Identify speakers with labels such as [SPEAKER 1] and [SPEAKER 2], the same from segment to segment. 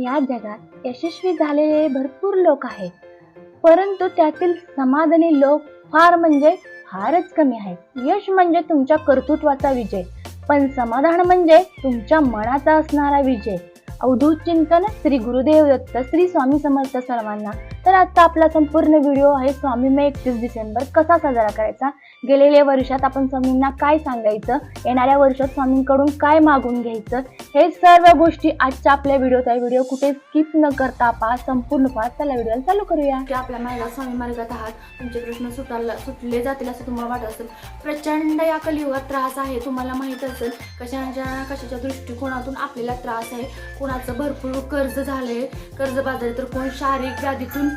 [SPEAKER 1] या जगात यशस्वी झालेले भरपूर लोक आहेत. परंतु त्यातील समाधानी लोक फार म्हणजे फारच कमी आहेत. यश म्हणजे तुमच्या कर्तृत्वाचा विजय. पण समाधान म्हणजे तुमच्या मनाचा असणारा विजय. अवधूत चिंतन श्री गुरुदेव दत्त श्री स्वामी समर्थ सर्वांना तर आजचा आपला संपूर्ण व्हिडिओ आहे स्वामी मे एकतीस डिसेंबर. कसा साजरा करायचा? गेलेल्या वर्षात आपण स्वामींना काय सांगायचं? येणाऱ्या वर्षात स्वामींकडून काय मागून घ्यायचं? हे सर्व गोष्टी आजच्या आपल्या व्हिडिओत आहे. व्हिडिओ कुठे स्किप न करता पहा संपूर्ण पहा. चला व्हिडिओला चालू करूया.
[SPEAKER 2] की आपल्या महिला स्वामी मार्गात आहात. तुमचे प्रश्न सुटायला सुटले जातील असं तुम्हाला वाटत असेल. प्रचंड या कलियुगात त्रास आहे तुम्हाला माहीत असेल. कशाच्या कशाच्या दृष्टिकोनातून आपल्याला त्रास आहे. कोणाचं भरपूर कर्ज झालंय. कर्जबाजारी तर कोण शारीरिक व्याधीतून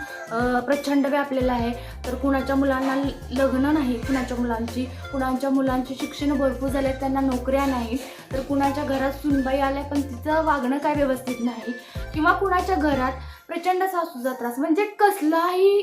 [SPEAKER 2] प्रचंड व्यापलेला आहे. तर कुणाच्या मुलांना लग्न नाही कुणाच्या मुलांची कुणाच्या मुलांची शिक्षण भरपूर झाले त्यांना नोकऱ्या नाही तर कुणाच्या घरात सुनबाई आल्या पण तिचं वागणं काय व्यवस्थित नाही किंवा कुणाच्या घरात प्रचंड सासूचा त्रास. म्हणजे कसलाही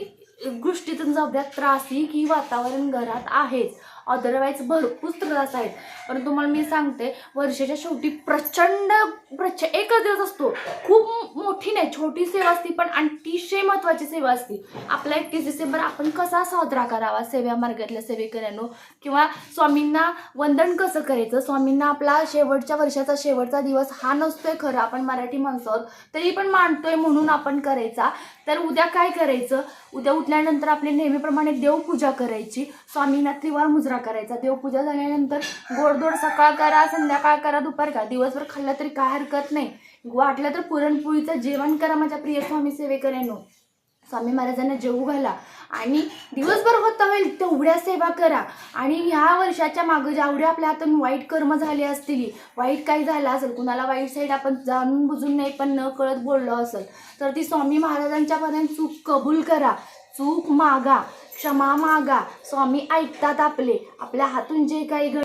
[SPEAKER 2] गोष्टीतून जाऊ द्या त्रासिक ही वातावरण घरात आहेच. अदरवाईज भरपूर त्रास आहेत. पण तुम्हाला मी सांगते वर्षाच्या शेवटी प्रचंड प्रच एकच दिवस असतो. खूप मोठी नाही छोटी सेवा असते पण अतिशय महत्त्वाची सेवा असते. आपला एकतीस डिसेंबर आपण कसा साजरा करावा? सेवा मार्गातल्या सेवेकऱ्यांनो किंवा स्वामींना वंदन कसं करायचं? स्वामींना आपला शेवटच्या वर्षाचा शेवटचा दिवस हा नसतोय खरं आपण मराठी माणसं आहोत तरी पण मानतोय म्हणून आपण करायचा. तर उद्या काय करायचं? उद्या उठल्यानंतर आपली नेहमीप्रमाणे देवपूजा करायची. स्वामींना त्रिवार मुजरा करायचा. देवपूजा झाल्यानंतर गोडधोड सकाळ करा संध्याकाळ करा दुपार करा. दिवसभर खाल्लं तरी काय हरकत नाही. वाटलं तर पुरणपोळीचं जेवण करा माझ्या प्रिय स्वामी सेवेकऱ्यांनो. स्वामी महाराजांना जेवू घाला. आणि दिवसभर होता होईल तेवढ्या सेवा करा. आणि ह्या वर्षाच्या मागं जेवढ्या आपल्या हातून वाईट कर्म झाले असतील वाईट काही झालं असेल कुणाला वाईट साईड आपण जाणून बुजून नाही पण न कळत बोललो असेल तर ती स्वामी महाराजांच्यापर्यंत चूक कबूल करा. चूक मागा. क्षमा मागा. स्वामी ऐकतात आपले. आपल्या हातून जे काही घड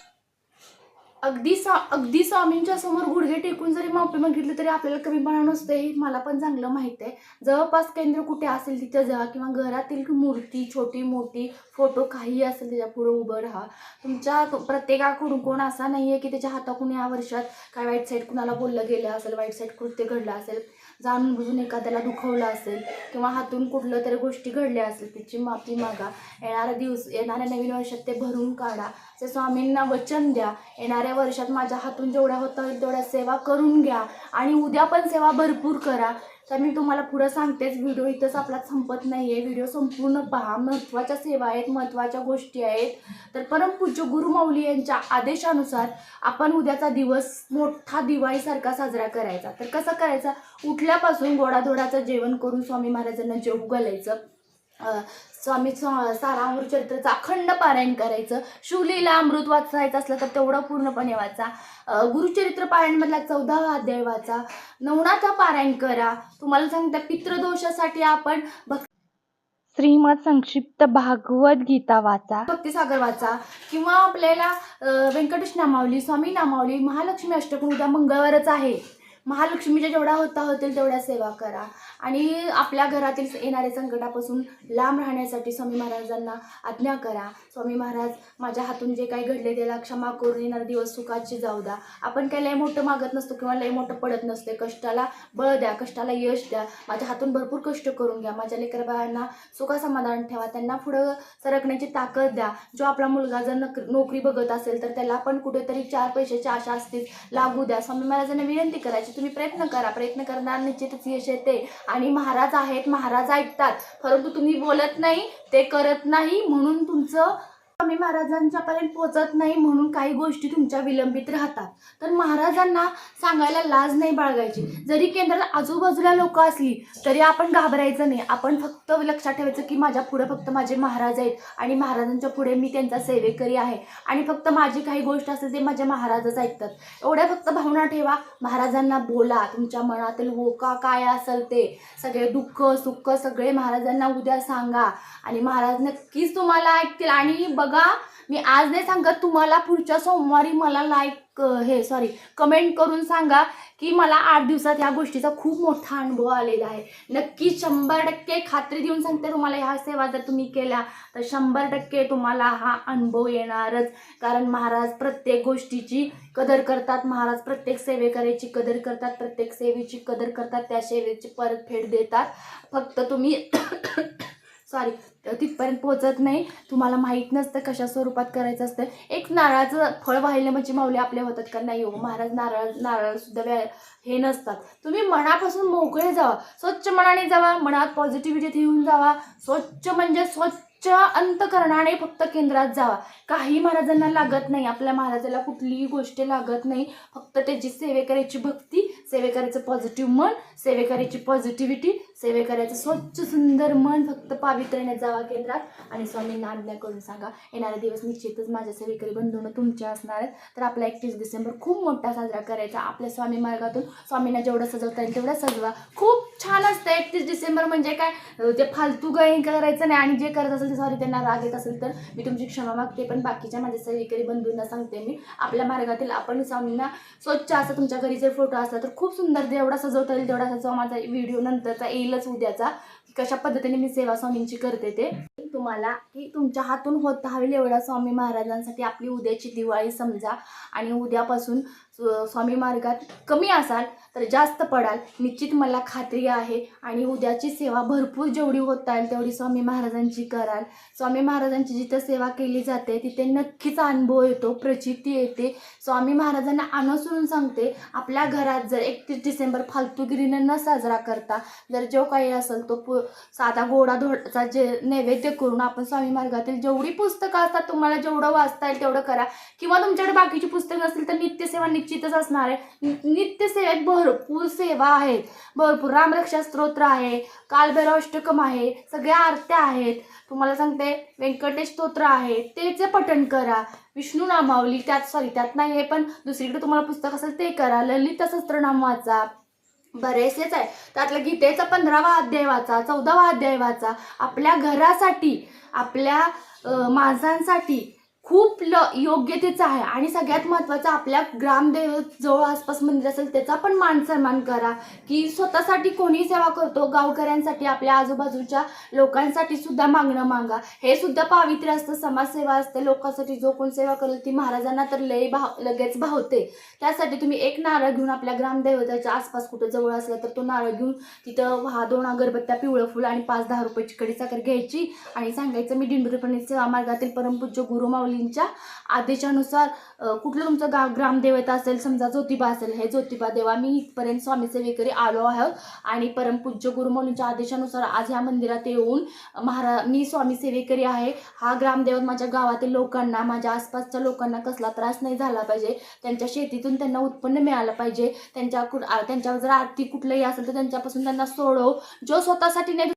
[SPEAKER 2] अगदी सा अगदी स्वामींच्या समोर गुडघे टेकून जरी माफी मागितली तरी आपल्याला कमीपणा नसते हे मला पण चांगलं माहीत आहे. जवळपास केंद्र कुठे असेल तिथे जा किंवा घरातील मूर्ती छोटी मोठी फोटो काही असेल त्याच्या पुढे उभं राहा. तुमच्या प्रत्येकाकडून कोण असा नाही आहे की त्याच्या हाताकडून या वर्षात काय वाईट साईड कुणाला बोललं गेलं असेल वाईट साईड कृत्य घडलं असेल. जाणून बुजून एखाद्याला दुखवलं असेल किंवा हातून कुठलं तरी गोष्टी घडल्या असेल तिची माफी मागा. येणाऱ्या दिवस येणाऱ्या नवीन वर्षात ते भरून काढा. ते स्वामींना वचन द्या. येणाऱ्या वर्षात माझ्या हातून जेवढ्या होता होईल तेवढ्या सेवा करून घ्या. आणि उद्या पण सेवा भरपूर करा. तर मी तुम्हाला पुढं सांगतेच व्हिडिओ इथंच आपला संपत नाही आहे व्हिडिओ संपूर्ण पहा. महत्त्वाच्या सेवा आहेत महत्त्वाच्या गोष्टी आहेत. तर परमपूज्य गुरुमाऊली यांच्या आदेशानुसार आपण उद्याचा दिवस मोठा दिवाळीसारखा साजरा करायचा. तर कसं करायचा? उठल्यापासून गोडाधोडाचं जेवण करून स्वामी महाराजांना जेवू घालायचं. स्वामी स्वा- सारामृत चरित्राचं अखंड पारायण करायचं. शिवलीला अमृत वाचायचं असलं तर तेवढं पूर्णपणे वाचा. गुरुचरित्र पारायणमधला चौदावा अध्याय वाचा. नवनाथा पारायण करा. तुम्हाला सांगता पितृदोषासाठी आपण भक्ती
[SPEAKER 1] श्रीमद संक्षिप्त भागवत गीता वाचा.
[SPEAKER 2] भक्तिसागर वाचा. किंवा आपल्याला व्यंकटेश नामावली स्वामी नामावली महालक्ष्मी अष्टकून उद्या मंगळवारच आहे. महालक्ष्मीच्या जेवढा होता होतील तेवढ्या सेवा करा. आणि आपल्या घरातील येणाऱ्या संकटापासून लांब राहण्यासाठी स्वामी महाराजांना आज्ञा करा. स्वामी महाराज माझ्या हातून जे काही घडले त्याला क्षमा करून येणार दिवस सुखाचे जाऊ द्या. आपण काही लय मोठं मागत नसतो किंवा लय मोठं पडत नसते कष्टाला बळ द्या कष्टाला यश द्या. माझ्या हातून भरपूर कष्ट करून घ्या. माझ्या लेकरबाळांना सुखासमाधान ठेवा. त्यांना पुढं सरकण्याची ताकद द्या. जो आपला मुलगा जर नक नोकरी बघत असेल तर त्याला पण कुठेतरी चार पैशाची आशा असतील लागू द्या. स्वामी महाराजांना विनंती करायची. तुम्ही प्रयत्न करा. प्रयत्न करणार निश्चितच यश येते. आणि महाराज आहेत महाराज ऐकतात. परंतु तुम्ही बोलत नाही ते करत नाही म्हणून तुमचं स्वामी महाराजांच्यापर्यंत पोचत नाही म्हणून काही गोष्टी तुमच्या विलंबित राहतात. तर महाराजांना सांगायला लाज नाही बाळगायची. जरी केंद्रात आजूबाजूला लोक असली तरी आपण घाबरायचं नाही. आपण फक्त लक्षात ठेवायचं की माझ्या पुढे फक्त माझे महाराज आहेत आणि महाराजांच्या पुढे मी त्यांचा सेवेकरी आहे. आणि फक्त माझी काही गोष्ट असेल ते माझ्या महाराजच ऐकतात. एवढ्या फक्त भावना ठेवा. महाराजांना बोला. तुमच्या मनातील होका काय असेल ते सगळे दुःख सुख सगळे महाराजांना उद्या सांगा. आणि महाराज नक्कीच तुम्हाला ऐकतील. आणि बघ बघा मी आज नाही सांगत तुम्हाला पुढच्या सोमवारी मला लाईक हे सॉरी कमेंट करून सांगा की मला आठ दिवसात ह्या गोष्टीचा खूप मोठा अनुभव आलेला आहे. नक्की शंभर टक्के खात्री देऊन सांगते तुम्हाला ह्या सेवा जर तुम्ही केल्या तर शंभर टक्के तुम्हाला हा अनुभव येणारच. कारण महाराज प्रत्येक गोष्टीची कदर करतात महाराज प्रत्येक सेवेकऱ्याची कदर करतात प्रत्येक सेवेची कदर करतात त्या सेवेची परतफेड देतात. फक्त तुम्ही सॉरी तिथपर्यंत पोहोचत नाही. तुम्हाला माहीत नसतं कशा स्वरूपात करायचं असतं. एक नारळाचं फळ वाहिले म्हणजे माऊली आपल्या होतात का? नाही हो महाराज नारळ नारळसुद्धा व्या हे नसतात. तुम्ही मनापासून मोकळे जावा. स्वच्छ मनाने जावा. मनात पॉझिटिव्हिटी येऊन जावा. स्वच्छ म्हणजे स्वच्छ च्या अंतकरणाने फक्त केंद्रात जावा. काही महाराजांना लागत नाही. आपल्या महाराजाला कुठलीही गोष्ट लागत नाही. फक्त त्याची सेवेकऱ्याची भक्ती सेवेकऱ्याचं पॉझिटिव्ह मन सेवेकऱ्याची पॉझिटिव्हिटी सेवेकऱ्याचं स्वच्छ सुंदर मन फक्त पावित्र्याने जावा केंद्रात. आणि स्वामींना आज्ञा करून सांगा येणारे दिवस निश्चितच माझ्या सेवेकरी बंधून तुमचे असणार आहेत. तर आपला एकतीस डिसेंबर खूप मोठा साजरा करायचा. आपल्या स्वामी मार्गातून स्वामींना जेवढं सजवता येईल तेवढं सजवा. खूप छान असतं. एकतीस डिसेंबर म्हणजे काय? ते फालतू काही करायचं नाही. आणि जे करत असेल ते सॉरी त्यांना राग येत असेल तर मी तुमची क्षमा मागते पण बाकीच्या माझ्या सेवेकरी बंधूंना सांगते मी. आपल्या मार्गातील आपण स्वामींना स्वच्छ असं तुमच्या घरी जर फोटो असला तर खूप सुंदर जेवढा सजवता येईल तेवढा सजवा. माझा व्हिडिओ नंतरचा येईलच उद्याचा. कशा पद्धतीने मी सेवा स्वामींची करते ते. तुम्हाला की तुमच्या हातून होत हवेल एवढा स्वामी महाराजांसाठी आपली उद्याची दिवाळी समजा. आणि उद्यापासून स्वामी मार्गात कमी असाल तर जास्त पडाल. निश्चित मला खात्री आहे आणि उद्याची सेवा भरपूर जेवढी होता येईल तेवढी स्वामी महाराजांची कराल. स्वामी महाराजांची जिथं सेवा केली जाते तिथे नक्कीच अनुभव येतो प्रचिती येते. स्वामी महाराजांना अनुसरून सांगते आपल्या घरात जर एकतीस डिसेंबर फालतूगिरीनं न साजरा करता जर जो काही असेल तो पु साधा गोडा धोडाचा जे नैवेद्य करून आपण स्वामी मार्गातील जेवढी पुस्तकं असतात तुम्हाला जेवढं वाचता येईल तेवढं करा. किंवा तुमच्याकडे बाकीची पुस्तकं असतील तर नित्यसेवा निश्चितच असणार आहे. नि- नित्यसेवेत भरपूर सेवा आहेत. भरपूर रामरक्षा स्तोत्र आहे. कालभैरव अष्टकम आहे. सगळ्या आरत्या आहेत. तुम्हाला सांगते व्यंकटेश स्तोत्र आहे. तेचे पठण करा. विष्णू नामावली त्यात सॉरी त्यात नाही आहे पण दुसरीकडे तुम्हाला पुस्तक असेल ते करा. ललित सहस्त्रनाम वाचा. बरेचसेच आहे. त्यातलं गीतेचा पंधरावा अध्याय वाचा चौदावा अध्याय वाचा. आपल्या घरासाठी आपल्या माणसांसाठी खूप ल योग्यतेचं आहे. आणि सगळ्यात महत्त्वाचं आपल्या ग्रामदेव जवळ आसपास मंदिर असेल त्याचा पण मान सन्मान करा. की स्वतःसाठी कोणी सेवा करतो गावकऱ्यांसाठी आपल्या आजूबाजूच्या लोकांसाठी सुद्धा मागणं मागा. हे सुद्धा पावित्र्य असतं समाजसेवा असते. लोकांसाठी जो कोण सेवा करेल ती महाराजांना तर लय भाव लगेच भावते. त्यासाठी तुम्ही एक नारळ घेऊन आपल्या ग्रामदैवताच्या आसपास कुठं जवळ असला तर तो नारळ घेऊन तिथं वहा दोन अगरबत्त्या पिवळं फुलं आणि पाच दहा रुपयाची कडी साखर घ्यायची आणि सांगायचं मी दिंडोरीपणे सेवा मार्गातील परमपूज्य गुरु माऊलींच्या आदेशानुसार कुठलं तुमचं गाव ग्रामदेवता असेल समजा ज्योतिबा असेल हे ज्योतिबा देवा मी इथपर्यंत स्वामी सेवेकरी आलो आहोत. आणि परमपूज्य गुरुमौलींच्या आदेशानुसार आज ह्या मंदिरात येऊन महारा मी स्वामी सेवेकरी आहे. हा ग्रामदेवत माझ्या गावातील लोकांना माझ्या आसपासच्या लोकांना कसला त्रास नाही झाला पाहिजे. त्यांच्या शेतीतून त्यांना उत्पन्न मिळालं पाहिजे. त्यांच्या कुठ त्यांच्यावर जर आर्थिक कुठलंही असेल तर त्यांच्यापासून त्यांना सोडव. जो स्वतःसाठी नाही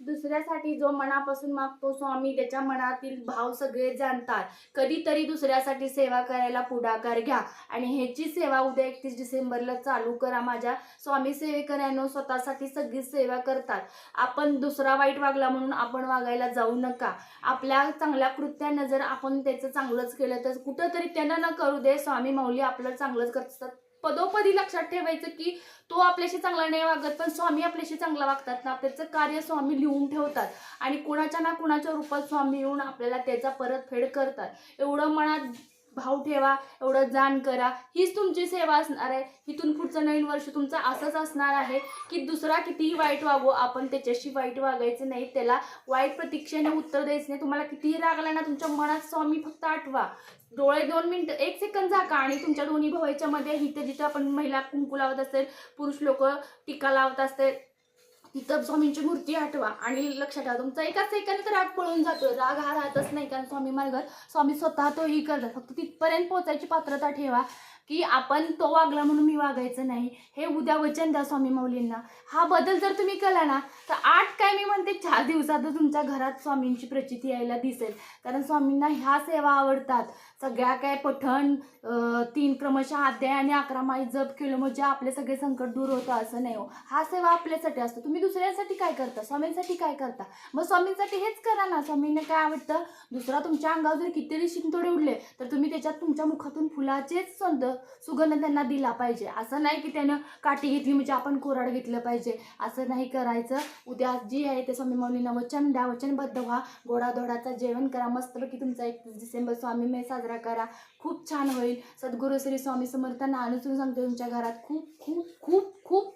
[SPEAKER 2] दुसऱ्यासाठी जो मनापासून मागतो स्वामी त्याच्या मनातील भाव सगळे जाणतात. कधीतरी दुसऱ्यासाठी सेवा करायला पुढाकार घ्या. आणि ह्याची सेवा उद्या एकतीस डिसेंबरला चालू करा माझ्या. स्वामी सेवेकऱ्यांनो स्वतःसाठी सगळी सेवा करतात. आपण दुसरा वाईट वागला म्हणून आपण वागायला जाऊ नका. आपल्या चांगल्या कृत्यानं जर आपण त्याचं चांगलंच केलं तर कुठंतरी त्यांना न करू दे. स्वामी माऊली आपलं चांगलंच करतात. पदोपदी लक्षात ठेवायचं की तो आपल्याशी चांगला नाही वागत पण स्वामी आपल्याशी चांगला वागतात ना. त्याचं कार्य स्वामी लिहून ठेवतात आणि कुणाच्या ना कुणाच्या रूपात स्वामी येऊन आपल्याला त्याचा परतफेड करतात. एवढं मनात भाव ठेवा एवढं जाण करा. हीच तुमची सेवा असणार आहे. इथून पुढचं नवीन वर्ष तुमचं असंच असणार आहे की दुसरा कितीही वाईट वागो आपण त्याच्याशी वाईट वागायचं नाही. त्याला वाईट प्रतीक्षेने उत्तर द्यायचं नाही. तुम्हाला कितीही रागला ना तुमच्या मनात स्वामी फक्त आठवा. डोळे दोन मिनिटं एक सेकंद झाका आणि तुमच्या दोन्ही भावाच्या मध्ये इथे जिथं आपण महिला कुंकू लावत असेल पुरुष लोक टीका लावत असते तिथं स्वामींची मूर्ती आठवा आणि लक्षात ठेवा तुमचा एकाच सेकंदात राग पळून जातो राग हा राहतच नाही कारण स्वामी मार्गात स्वामी स्वतः तोही करतात. फक्त तिथपर्यंत पोहोचायची पात्रता ठेवा. की आपण तो वागला म्हणून मी वागायचं नाही. हे उद्या वचन द्या स्वामी माऊलींना. हा बदल जर तुम्ही केला ना तर आठ काय मी म्हणते चार दिवसातच तुमच्या घरात स्वामींची प्रचिती यायला दिसेल. कारण स्वामींना ह्या सेवा आवडतात. सगळ्या काय पठण तीन क्रमशः अध्याय आणि अकरा माई जप केलं म्हणजे आपले सगळे संकट दूर होतं असं नाही हो. हा सेवा आपल्यासाठी असतो. तुम्ही दुसऱ्यांसाठी काय करता? स्वामींसाठी काय करता? मग स्वामींसाठी हेच करा ना. स्वामींना काय आवडतं? दुसरा तुमच्या अंगावर जर कितीतरी शिंतोडे उडले तर तुम्ही त्याच्यात तुमच्या मुखातून फुलाचेच संत सुगंध त्यांना दिला पाहिजे. असं नाही की त्यानं काठी घेतली म्हणजे आपण कोराड घेतलं पाहिजे. असं नाही करायचं. उद्या जी आहे ते स्वामी मौलींना वचन द्या. वचनबद्ध व्हा. गोडाधोडाचं जेवण करा. मस्तपैकी तुमचा एकतीस डिसेंबर स्वामीमय साजरा करा. खूप छान होईल. सद्गुरू श्री स्वामी समर्थांना अनुसरून सांगतो तुमच्या घरात खूप खूप खूप खूप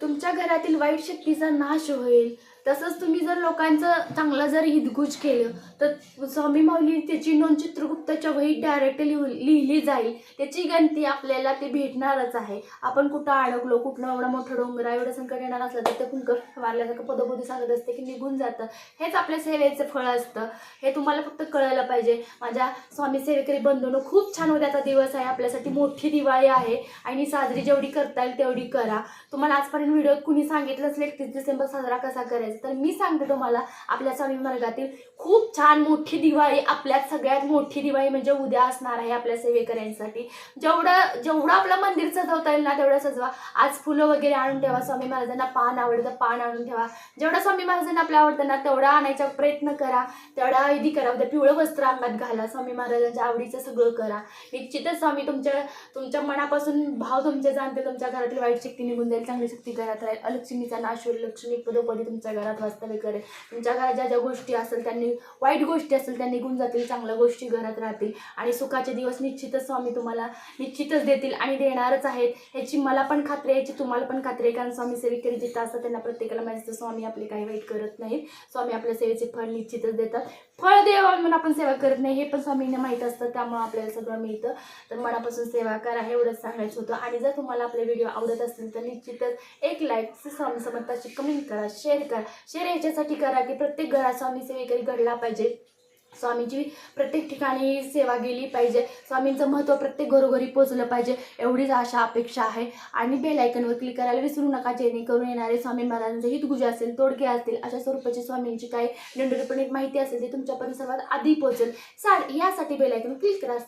[SPEAKER 2] तुमच्या घरातील वाईट शक्तीचा नाश होईल. तसंच तुम्ही जर लोकांचं चांगलं जर हितगुज केलं तर स्वामी माऊली त्याची नोंद चित्रगुप्ताच्या वहीत डायरेक्ट लिहू लिहिली जाईल. त्याची गणती आपल्याला ते भेटणारच आहे. आपण कुठं अडकलो कुठलं एवढा मोठं डोंगरा एवढं संकट येणार असलं तर ते कुंक मारल्यासारखं पदोपदी सांगत असते की निघून जातं. हेच आपल्या सेवेचं फळ असतं. हे तुम्हाला फक्त कळायला पाहिजे. माझ्या स्वामी सेवेकरी बंधून खूप छान उद्याचा दिवस आहे. आपल्यासाठी मोठी दिवाळी आहे. आणि साजरी जेवढी करता येईल तेवढी करा. तुम्हाला आजपर्यंत व्हिडिओ कुणी सांगितलं असेल एकतीस डिसेंबर साजरा कसा करायचा? तर मी सांगते तुम्हाला आपल्या स्वामी मार्गातील खूप छान मोठी दिवाळी आपल्यात सगळ्यात मोठी दिवाळी म्हणजे उद्या असणार आहे आपल्या सेवेकऱ्यांसाठी. जेवढं जेवढं आपलं मंदिर सजवता येईल ना तेवढं सजवा. आज फुलं वगैरे आणून ठेवा स्वामी महाराजांना पान आवडतं पान आणून ठेवा. जेवढं स्वामी महाराजांना आपल्या आवडतं ना तेवढा आणायचा प्रयत्न करा. तेवढा विधी करा. उद्या पिवळं वस्त्र अंगात घाला स्वामी महाराजांच्या आवडीचं सगळं करा. निश्चितच स्वामी तुमच्या तुमच्या मनापासून भाव तुमच्या जाणते तुमच्या घरातील वाईट शक्ती निघून जाईल चांगली शक्ती घरात राहील. अलक्ष्मीचा नाश होईल लक्ष्मी पदोपदी तुमच्या घरात वास्तव्य करेल तुमच्या घरात ज्या ज्या गोष्टी असेल त्यांनी वाईट गोष्टी असेल त्या निघून जातील चांगल्या गोष्टी घरात राहतील. आणि सुखाचे दिवस निश्चितच स्वामी तुम्हाला निश्चितच देतील आणि देणारच आहेत. ह्याची मला पण खात्री याची तुम्हाला पण खात्री आहे. कारण स्वामी सेवेकरी जिथं असतात त्यांना प्रत्येकाला माहिती असतं स्वामी आपले काही वाईट करत नाहीत. स्वामी आपल्या सेवेचे फळ निश्चितच देतात. फळ देवा म्हणून आपण सेवा करत नाही हे पण स्वामींना माहीत असतं. त्यामुळे आपल्याला सगळं मिळतं. तर मनापासून सेवा करा हे एवढंच सांगायचं होतं. आणि जर तुम्हाला आपले व्हिडिओ आवडत असतील तर निश्चितच एक लाईक स्वामी समर्थाची कमेंट करा शेअर करा. शेअर याच्यासाठी करा की प्रत्येक घरात स्वामी सेवेकरी घडला पाहिजे. स्वामीची प्रत्येक ठिकाणी सेवा गेली पाहिजे. स्वामींचं महत्त्व प्रत्येक घरोघरी पोचलं पाहिजे. एवढीच आशा अपेक्षा आहे. आणि बेल आयकनवर क्लिक करायला विसरू नका जेणेकरून येणारे स्वामी महाराजांचे हितगुजे असेल तोडगे असतील अशा स्वरूपाची स्वामींची काही निंडरपणित माहिती असेल ती तुमच्यापर्यंत सर्वात आधी पोहोचेल. सा यासाठी बेल आयकन क्लिक करा.